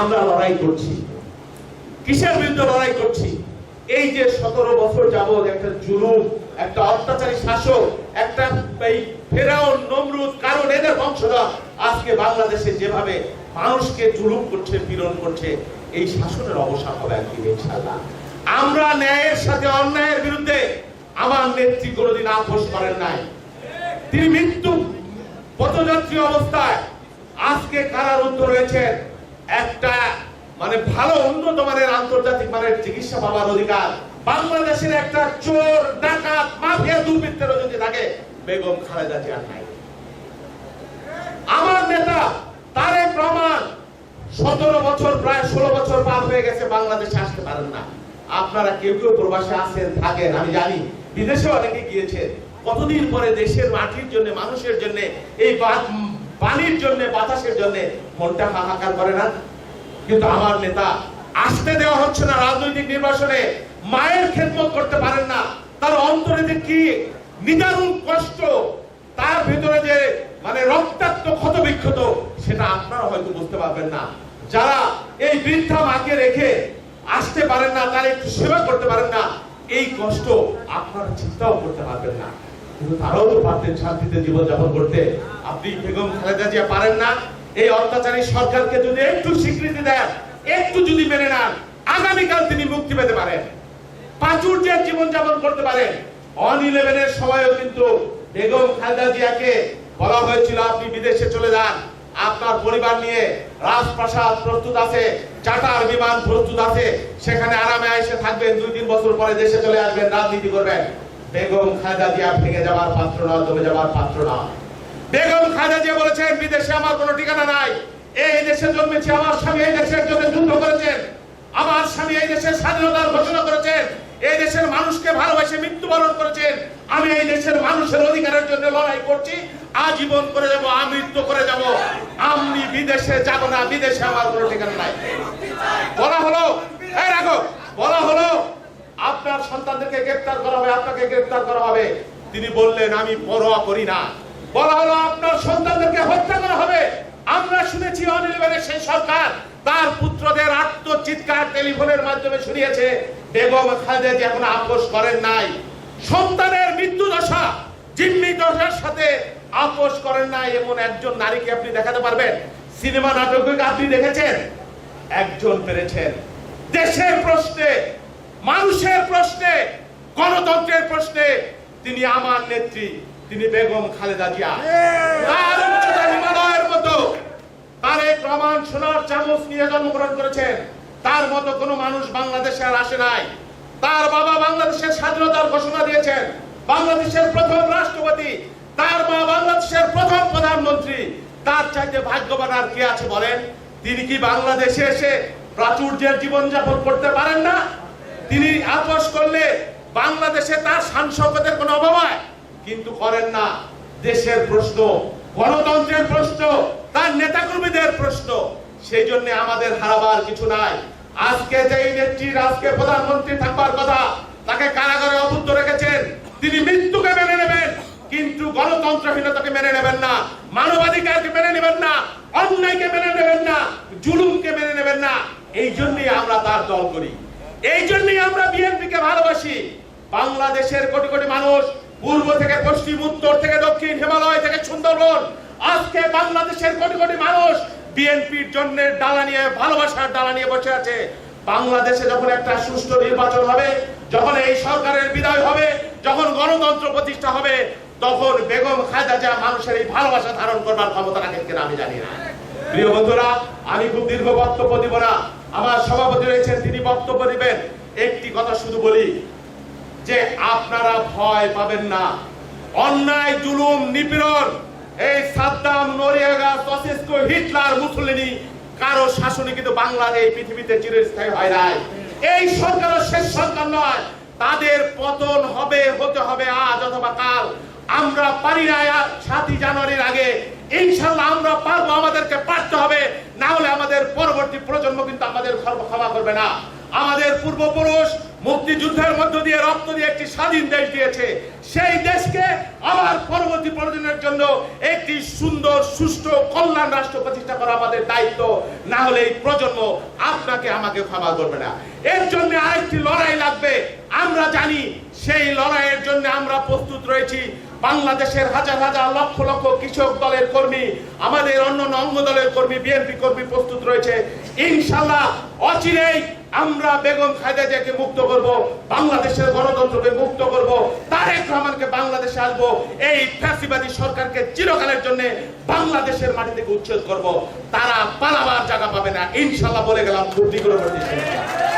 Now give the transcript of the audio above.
আমরা লড়াই করছি। কিসের বিরুদ্ধে লড়াই করছি? এই যে সতেরো বছর যাবৎ একটা জুলুম, একটা অত্যাচারী শাসক, একটা এই ফেরাউন, নমরুদ, কারণ এদের বংশধর আজকে বাংলাদেশে যেভাবে মানুষকে জুলুম করছে, পীড়ন করছে, এই শাসনের অবসান হবে একদিন ইনশাআল্লাহ। আমরা ন্যায়ের সাথে অন্যায়ের বিরুদ্ধে আমার নেত্রী কোনোদিন আপোষ করেন নাই। তিনি মৃত্যু পথযাত্রী অবস্থায় আজকে কারারুদ্ধ রয়েছেন। একটা মানে ভালো উন্নত মানের আন্তর্জাতিক মানের চিকিৎসা পাওয়ার অধিকার। বাংলাদেশের একটা চোর, ডাকাত, মাফিয়া দুর্বৃত্তেরও যদি থাকে, বেগম খালেদা জিয়ার নাই। আমার নেতা, তারেক রহমান সতেরো বছর, প্রায় ষোলো বছর পার হয়ে গেছে, বাংলাদেশে আসতে পারেন না। আপনারা কেউ কেউ প্রবাসে আছেন, থাকেন, আমি জানি। বিদেশে অনেকে গিয়েছেন। কতদিন পরে দেশের মাটির জন্য, মানুষের জন্য এই পানির জন্য, বাতাসের জন্য মনটা হাহাকার করে না। কিন্তু আমার নেতা, আসতে দেওয়া হচ্ছে না রাজনৈতিক নির্বাচনে। মায়ের খেদমত করতে পারেন না। তার অন্তরে যে কি নিদারুণ কষ্ট, তার ভিতরে যে মানে রক্তাক্ত ক্ষত বিক্ষত সেটা আপনারা হয়তো বুঝতে পারবেন না। যারা এই বৃদ্ধা মাকে রেখে আসতে পারেন না, তার একটু সেবা করতে পারেন না, এই কষ্ট আপনারা চিন্তাও করতে পারবেন না। কিন্তু তারাও তো পারতেন শান্তিতে জীবন যাপন করতে। আপনি বেগম খালেদা জিয়া পারেন না। এই অত্যাচারী সরকারকে যদি একটু স্বীকৃতি দেন, একটু যদি মেনে নেন, আগামীকাল তিনি মুক্তি পেতে পারেন। প্রাচুর্যের জীবন যাপন করতে পারেন। অন ইলেভেনের সময়ও কিন্তু বেগম খালেদা জিয়াকে বলা হয়েছিল, আপনি বিদেশে চলে যান। আপনার পরিবার নিয়ে রাজপ্রাসাদ প্রস্তুত আছে চার্টার বিমান প্রস্তুত আছে। সেখানে আরামে এসে থাকবেন। দুই তিন বছর পরে দেশে চলে আসবেন, রাজনীতি করবেন। বেগম খালেদা জিয়া ভেঙে যাওয়ার পাত্র না, জমে যাওয়ার পাত্র না। বেগম খালেদা জিয়া বলেছেন, বিদেশে আমার কোনো ঠিকানা নাই। এই দেশে জন্মেছি, আমার স্বামী এই দেশের জন্য যুদ্ধ করেছেন। আমার স্বামী এই দেশের স্বাধীনতার ঘোষণা করেছেন। এই দেশের মানুষকে ভালোবেসে মৃত্যুবরণ করেছেন। আমি এই দেশের মানুষের অধিকারের জন্য লড়াই করছি, আজীবন করে যাব, আমৃত্যু করে যাব। আমি বিদেশে যাব না, বিদেশে আমার কোনো ঠিকানা নাই বলা হলো এই রাখো বলা হলো আপনার সন্তানদেরকে গ্রেফতার করা হবে, আপনাকে গ্রেফতার করা হবে। তিনি বললেন, আমি পরোয়া করি না। বলা হলো, আপনার সন্তানদেরকে হত্যা করা হবে। আমরা শুনেছি, অনির্বাণের সেই সরকার তার পুত্রদের আত্মচিৎকার টেলিফোনের মাধ্যমে শুনিয়েছে। বেগম খালেদা এখন আপোষ করেন নাই। সন্তানের মৃত্যু দশা জিম্মি দশার সাথে আপোষ করেন নাই। এমন একজন নারীকে আপনি দেখাতে পারবেন? সিনেমা নাটকে আপনি দেখেছেন? একজন পেরেছেন। দেশের প্রশ্নে, মানুষের প্রশ্নে গণতন্ত্রের প্রশ্নে তিনি আমার নেত্রী তিনি বেগম খালেদা জিয়া। তার উচ্চতা হিমালয়ের মতো। তারেক রহমান সোনার চামচ নিয়ে জন্মগ্রহণ করেছেন। তার মতো কোনো মানুষ বাংলাদেশে আর আসে নাই। তার বাবা বাংলাদেশের স্বাধীনতার ঘোষণা দিয়েছেন। বাংলাদেশের প্রথম রাষ্ট্রপতি। তার মা বাংলাদেশের প্রথম প্রধানমন্ত্রী। তার চাইতে ভাগ্যবান আর কে আছে বলেন? তিনি কি বাংলাদেশে এসে প্রাচুর্যের জীবনযাপন করতে পারেন না? তিনি আপোষ করলে বাংলাদেশে তার সাংসদের কোনো অভাব হয়? কিন্তু করেন না। দেশের প্রশ্ন, গণতন্ত্রের প্রশ্ন, তার নেতাকর্মীদের প্রশ্ন, সেই জন্য আমাদের হারাবার কিছু নাই। আজকে যেই নেত্রীর আজকে প্রধানমন্ত্রী থাকবার কথা, তাকে কারাগারে অবুদ্ধ রেখেছেন। তিনি মৃত্যুকে মেনে নেবেন, কিন্তু গণতন্ত্রহীনতাকে মেনে নেবেন না, মানবাধিকারকে মেনে নেবেন না, অন্যায়কে মেনে নেবেন না, জুলুমকে মেনে নেবেন না। এই জন্যই আমরা তার দল করি। এই জন্যই আমরা ভালোবাসি বাংলাদেশের কোটি কোটি মানুষ পূর্ব থেকে পশ্চিম, উত্তর থেকে দক্ষিণ, হিমালয় থেকে সুন্দরবন, আজকে বাংলাদেশের কোটি কোটি মানুষ বিএনপির জন্য ডালা নিয়ে, ভালোবাসার ডালা নিয়ে বসে আছে। বাংলাদেশে যখন একটা সুষ্ঠু নির্বাচন হবে, যখন এই সরকারের বিদায় হবে, যখন গণতন্ত্র প্রতিষ্ঠা হবে, তখন বেগম খালেদা জিয়া মানুষের এই ভালোবাসা ধারণ করবার ক্ষমতা রাখেন কিনা আমি জানি না। প্রিয় বন্ধুরা, আমি খুব দীর্ঘ বক্তব্য দিব না। আমার সভাপতি রয়েছেন, তিনি বক্তব্য দিবেন। একটি কথা শুধু বলি যে আপনারা ভয় পাবেন না। অন্যায়, জুলুম, নিপীড়ন, এই সাদ্দাম, নরিয়াগা সসেস্কো হিটলার মুসলিনি কারও শাসনে কিন্তু বাংলার এই পৃথিবীতে চিরস্থায়ী হয় নাই। এই সরকারের শেষ সরকার নয়। তাদের পতন হবে, হতে হবে আজ অথবা কাল। আমরা পারি না সাতই জানুয়ারির আগে। ইনশাল্লাহ আমরা পারব, আমাদেরকে পারতে হবে। না হলে আমাদের পরবর্তী প্রজন্ম কিন্তু আমাদের ক্ষমা করবে না। আমাদের পূর্বপুরুষ মুক্তিযুদ্ধের মধ্য দিয়ে, রক্ত দিয়ে একটি স্বাধীন দেশ দিয়েছে। সেই দেশকে আবার পরবর্তী প্রয়োজনের জন্য একটি সুন্দর, সুষ্ঠু কল্যাণ রাষ্ট্র প্রতিষ্ঠা করা আমাদের দায়িত্ব। না হলে এই প্রজন্ম আপনাকে আমাকে ক্ষমা করবে না। এর জন্য আরেকটি লড়াই লাগবে। আমরা জানি সেই লড়াইয়ের জন্য আমরা প্রস্তুত রয়েছি। বাংলাদেশের হাজার হাজার লক্ষ লক্ষ কৃষক দলের কর্মী, আমাদের অন্য অঙ্গ দলের কর্মী, বিএনপি কর্মী প্রস্তুত রয়েছে। ইনশাল্লাহ অচিরেই আমরা বেগম খালেদা জিয়াকে মুক্ত করব, বাংলাদেশের গণতন্ত্রকে মুক্ত করব, তারেক রহমানকে বাংলাদেশে আসব এই ফ্যাসিবাদী সরকারকে চিরকালের জন্য বাংলাদেশের মাটি থেকে উচ্ছেদ করব। তারা পালাবার জায়গা পাবে না। ইনশাল্লাহ বলে গেলাম বলতেছি